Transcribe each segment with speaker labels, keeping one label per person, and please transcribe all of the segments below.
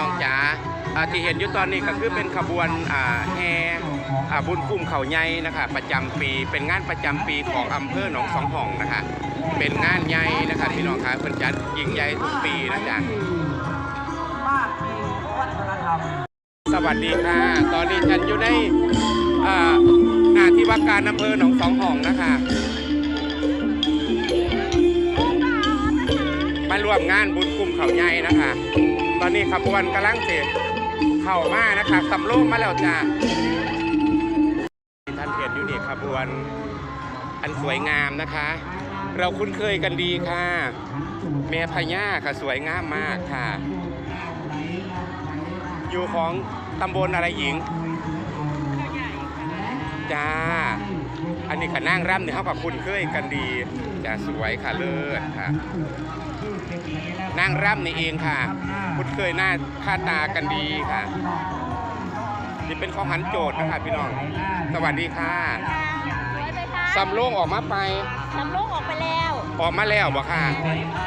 Speaker 1: น้องจ๋าอ่าที่เห็นอยู่ตอนนี้ก็คือเป็นขบวนอ่าแห่อ่าบุญกุ้มเขาใหญ่นะคะประจำปีเป็นงานประจำปีของอำเภอหนองสองห้องนะคะ เป็นงานใหญ่นะคะพี่น้องคะเพิ่นจัดยิ่งใหญ่ทุกปีนะจ๊ะ
Speaker 2: มากมีวัฒนธรรม
Speaker 1: สวัสดีค่ะ ตอนนี้ฉันอยู่ในอ่าหน้าที่ว่าการอำเภอหนองสองห้องนะคะ มาร่วมงานบุญคุมเขาใหญ่นะคะ ตอนนี้ขบวนกำลังเสร็จเข้ามานะคะสำโรงมาแล้วจ้าท่านเห็นอยู่นี่ขบวนอันสวยงามนะคะ เราคุ้นเคยกันดีค่ะ แม่พญาค่ะสวยงามมากค่ะ อยู่ของตำบลอะไรหญิงจ้า อันนี้ค่ะนั่งร่ำเนี่ยเขากับคุณเคยกันดีจะสวยค่ะเลิศค่ะ นั่งร่ำนี่เองค่ะ คุณเคยหน้าค่าตากันดีค่ะ นี่เป็นของหันโจทย์นะคะพี่น้อง สวัสดีค่ะ
Speaker 3: ไปไปค่ะ
Speaker 1: สำโรงออกมาไป
Speaker 3: สำลูกออกไปแล้ว
Speaker 1: ออกมาแล้วบ่ค่ะ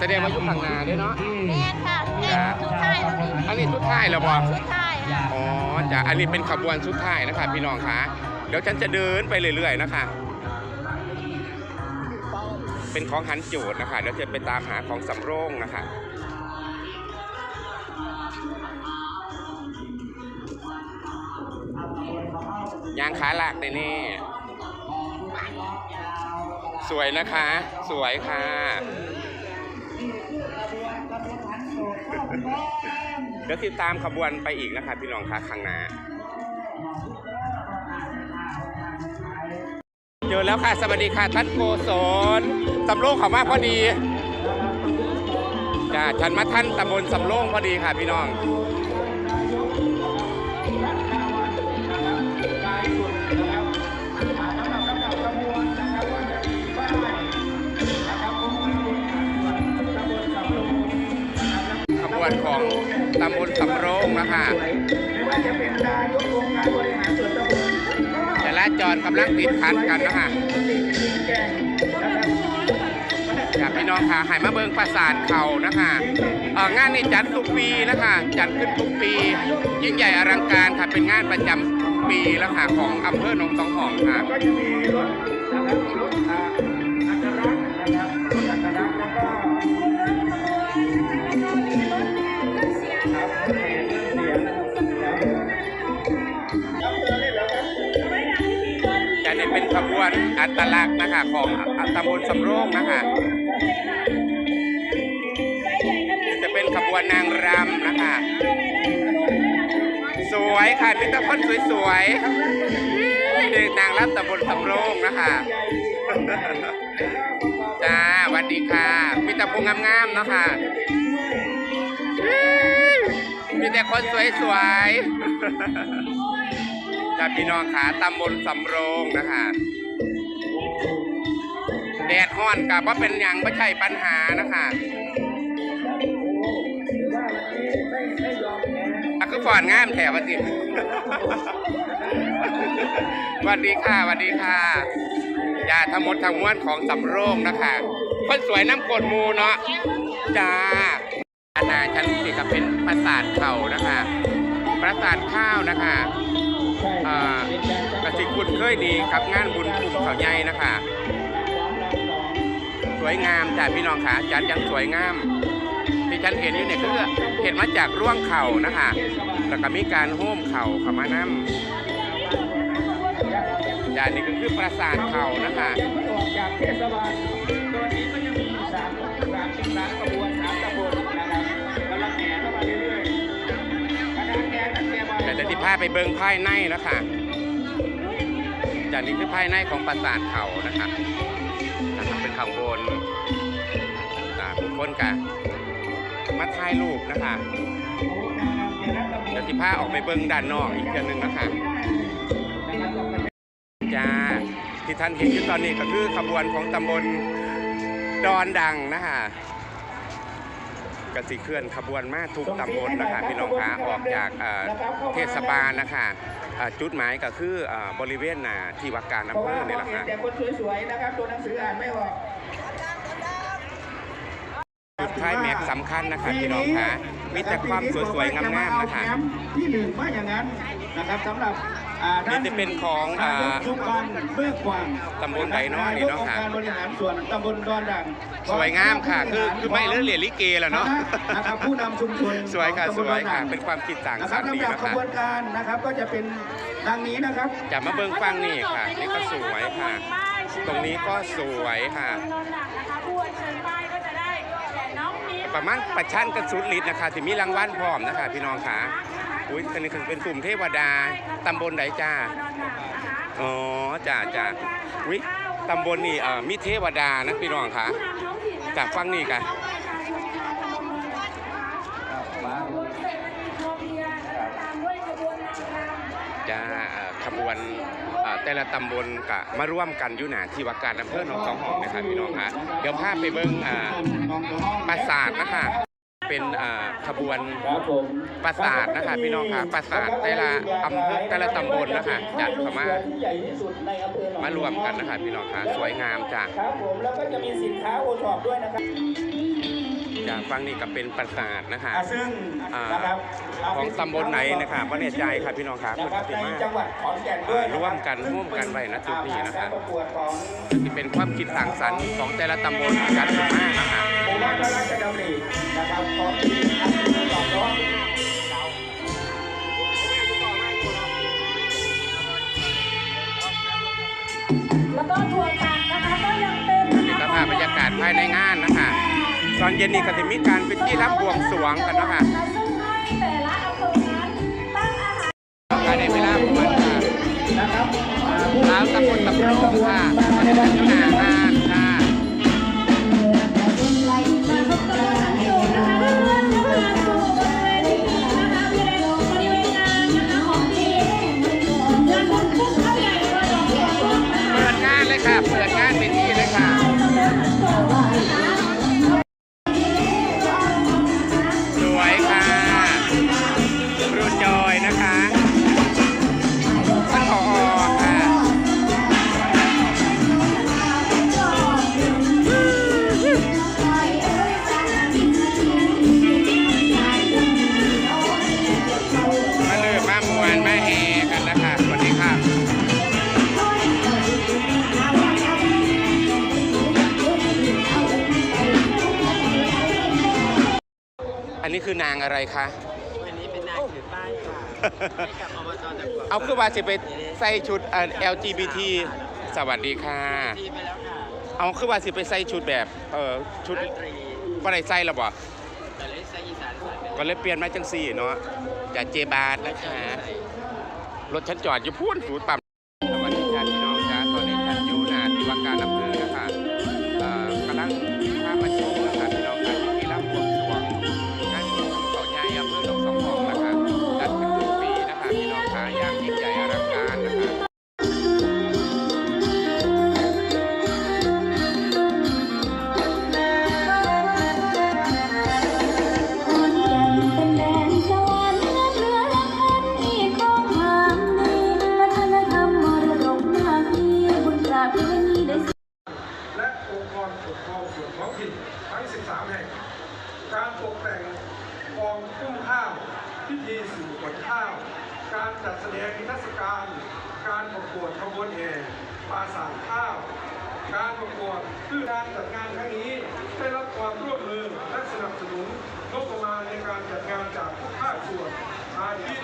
Speaker 1: แสดงว่าอยู่ข้างหน้าด้วยเนาะ
Speaker 3: แม่นค่ะแม่นทุกท่ายแล้วนี่
Speaker 1: อันนี้สุดท้ายแล้วบ่
Speaker 3: ทุกท่ายค่ะ
Speaker 1: อ๋อจ้ะอันนี้เป็นขบวนสุดท้ายนะคะพี่น้องคะเดี๋ยวฉันจะเดินไปเรื่อยๆนะคะ เป็นของหันโจทย์นะคะเดี๋ยวจะไปตามหาของสำโรงนะคะยางขาหลักแน่สวยนะคะ สวยค่ะเดี๋ยวติดตามขบวนไปอีกนะคะพี่น้องคะข้างหน้า เจอแล้วค่ะ สวัสดีค่ะท่านโกศลสำโรงเขามาพอดีจ้าฉันมาท่านตำบลสำโรงพอดีค่ะพี่น้องขบวนของตำบลสำโรงนะคะจรา จรกำลังติดพันกันนะคะอยากพี่น้องค่ะหายมาเบิงปราสาทเขานะคะเอองานนี้จัดทุกปีนะคะจัดขึ้นทุกปี ยิ่งใหญ่อลังการค่ะเป็นงานประจำปีแล้วค่ะของอำเภอหนองสองหองค่ะ
Speaker 2: ตลักษณ์นะคะ
Speaker 1: ของตำบลสำโรงนะคะจะเป็นขบวนนางรำนะคะ สวยค่ะมีแต่คนสวยๆเด็กนางรำตำบลสำโรงนะคะจ้าวัสดีค่ะมีแต่พงงามๆเนาะค่ะมีแต่คนสวยๆจ้าพี่น้องขาตำบลสำโรงนะคะ แดดห้อนกับว่าเป็นอย่างไม่ใช่ปัญหานะคะ
Speaker 2: หรือว่าวันนี้ไม่ไม่ยอมแพ้
Speaker 1: อะคือฟอนงามแถวสิสวัสดีค่ะสวัสดีค่ะยาทั้งหมดทั้งมวลของสำโรงนะคะคนสวยน้ำกดมูเนาะจ้าอาณาชันสี่ก็เป็นปราสาทเข่านะคะปราสาทข้าวนะคะ
Speaker 2: กระ
Speaker 1: สิคุณเคยดีกับงานบุญกลุ่มเขาใหญ่นะคะ สวยงามจ้าพี่น้องขาจัดยังสวยงามที่ฉันเห็นอยู่เนี่ยคือเห็นมาจากร่วงเข่านะคะแล้วก็มีการโฮ้มเข่าเขามานั่จ้างนี่ก็คือปราสาทเข่านะคะ พาไปเบิงภายในนะคะจากนี้คือภายในของปราสาทเขานะคะนะครับเป็นข้างบนอ่าทุกคนกันมาถ่ายรูปนะคะเดี๋ยวที่พาออกไปเบิงด้านนอกอีกเทื่อนึงนะคะจ้าที่ท่านเห็นอยู่ตอนนี้ก็คือขบวนของตำบลดอนดังนะคะ กสิเคลื่อนขบวนมาทุกตำบลนะคะพี่น้องคะออกจากเอ่อเทศบาลนะคะอ่าจุดหมายก็คืออ่าบริเวณหนาที่ว่าการ
Speaker 2: เพ
Speaker 1: อำ
Speaker 2: ราะ
Speaker 1: เภ
Speaker 2: ว่า
Speaker 1: อเนี่ยแหละ
Speaker 2: เห็น
Speaker 1: ค่ะ
Speaker 2: แต่คนสวยๆนะครับตัวหนังสืออ่านไม่ออก
Speaker 1: จุดท้ายแม็กซ์สำคัญนะคะพี่น้องคะมีแต่ความสวยๆงามๆนะคะ
Speaker 2: ที่หนึ่งว่าอย่างนั้นนะครับสำหรับอ่าด้า
Speaker 1: นี่จะเป็นของอ่า
Speaker 2: นายกชุมพันธ์เบิกกวาง
Speaker 1: ตำบลไหนเนาะนี่เนาะค่ะ
Speaker 2: ยกองค์การบริหารส่วนตำบลดอนดัง
Speaker 1: สวยงามค่ะคือคือไม่เลื่อนเหรียญลิเกแล้วเนาะ
Speaker 2: นะครับผู้นำชุมชน
Speaker 1: สวยค่ะ
Speaker 2: ของ
Speaker 1: ส
Speaker 2: ตำบล
Speaker 1: วย
Speaker 2: ดอน
Speaker 1: ค่ะ
Speaker 2: ดัง
Speaker 1: เป็นความคิดต่าง
Speaker 2: นะค
Speaker 1: สร
Speaker 2: รับ
Speaker 1: รค์ดี
Speaker 2: ลำดับ
Speaker 1: นะ
Speaker 2: ข
Speaker 1: คะ
Speaker 2: บวนการนะครับก็จะเป็นดังนี้นะครับ
Speaker 1: จะมาเบิ่งฟังนี่ค่ะนี่ก็สวยค่ะ ตรงนี้ก็สวยค่ะ ประมาณประชันกันสุดฤทธิ์นะคะที่มีรางวัลพร้อมนะคะ พี่น้องค่ะอุ้ยอันนี้คือเป็นกลุ่มเทวดาตำบลไหนจ้าอ๋อจ้าจ้าอุ้ยตำบลนี่เอ่อมีเทวดานะพี่น้องค่ะจากฟังนี่กันจ้าเอ่อขบวนเอ่อ แต่ละตำบลกะมาร่วมกันอยู่หนาที่ว่าการอำเภอหนองสองห้องนะคะพี่น้องคะเดี๋ยวพาไปเบิ่งอ่าปราสาทนะคะเป็นขบวนปราสาทนะคะพี่น้องค่ะปราสาทแต่ละอำเภอแต่ละตำบลนะคะจัดเข้ามา มารวมกันนะคะพี่น้องค่ะสวยงามจ้ะ
Speaker 2: ครับผมแล้วก็จะมีสินค้าโอท็อปด้วยนะครับ
Speaker 1: จากฟังนี่ก็เป็นปราสาทนะคะ
Speaker 2: อ่าซึ่ง
Speaker 1: อ่า
Speaker 2: นะครับเา
Speaker 1: ของ
Speaker 2: เป็น
Speaker 1: ตำบลไหนนะคะว่าเนี่ยใจค่ะพี่น้องค่ะ
Speaker 2: นะ
Speaker 1: คุณ
Speaker 2: ค
Speaker 1: ป
Speaker 2: รับ
Speaker 1: ฏิ
Speaker 2: ใน
Speaker 1: มา
Speaker 2: จังหวัดขอนแก่นด้วยะคบ
Speaker 1: ร่วมกัน
Speaker 2: ซึ่ง
Speaker 1: ร่วมกันไว้ณจุดนี้นะคะ
Speaker 2: การประกวดของ
Speaker 1: ที่เป็นความคิดสร้างสรรค์ของแต่ละตำบลกันขึ้นมานะคะ
Speaker 2: หมู่บ้านพระราชดำรินะครับของทีมนักเรียนตอบร้อง
Speaker 3: แล้วก็ทัวร์กันนะคะก็ยังเป็น
Speaker 1: นี่ก็ภาพบรรยากาศภายในงานนะคะ ตอนเย็นนี่ก็จะมีการเป็นที่รับบวงสรวงกันนะคะ
Speaker 3: ตั้งอาหาร
Speaker 1: ภายในเวลาประมาณค่ะ
Speaker 2: นะครับอ่าผู้
Speaker 1: ร้านตำบลตำบลค่ะมานวันที่หน้างานค่ะเปิดงานเลยค่ะ เปิดงานเป็นที่เลยค่ะ นนี้คือนางอะไรคะ
Speaker 4: วันนี้เป็นนายถือป้ายค่ะให้กับอบตตะกัว
Speaker 1: เอาคือว่าสิไปใส่ชุดเอ่อ LGBT สวัสดีค่ะ
Speaker 4: ทีไปแล้วค่ะ
Speaker 1: เอาคือว่าสิไปใส่ชุดแบบ เออชุด
Speaker 4: ดนตรี
Speaker 1: บ่ได้ใส่หรอบ่
Speaker 4: แต่เล่นไซอีสานสายเป็น
Speaker 1: ก็เลยเปลี่ยนมาจังสี่เนาะจากเจบาทนะคะ รถฉันจอดอยู่พูนสูดปั๊ม ตก
Speaker 3: แต่
Speaker 5: งกองตุ้มข้าว พิธีสู่ขวัญข้าว การจัดแสดงนิทรรศการ การประกวดขบวนแห่ปราสาทข้าว การประกวดคือการจัดงานครั้งนี้ได้รับความร่วมมือและสนับสนุนงบประมาณในการจัดงานจากทุกภาคส่วนอาทิ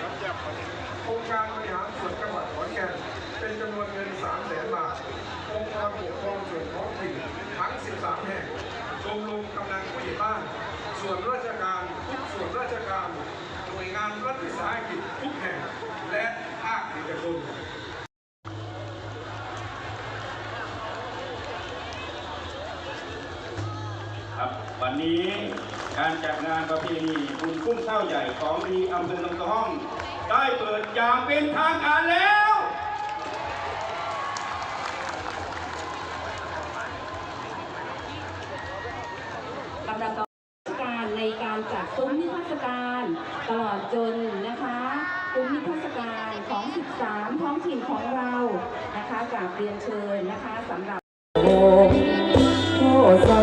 Speaker 5: องค์การบริหารส่วนจังหวัดขอนแก่นเป็นจำนวนเงิน 3 แสนบาท องค์กรปกครองส่วนท้องถิ่นทั้ง 13 แห่งชมรมกำนันผู้ใหญ่บ้าน ส่วนราชการทุกส่วนราชการหน่วยงานรัฐวิสาหกิจทุกแห่ง และภาคเอกชน
Speaker 2: ครับวันนี้การจัดงานประเพณีบุญกุ้มข้าวใหญ่ของดีอำเภอหนองตะห้อง ได้เปิดอย่างเป็นทางการแล้ว
Speaker 6: ลำดับต่อการใน การจัดซุ้มนิทรรศการ ตลอดจนนะคะซุ้มนิทรรศการของ 13 ท้องถิ่นของเรานะคะกราบเรียนเชิญนะคะสำหรับ
Speaker 7: โอ้ใส่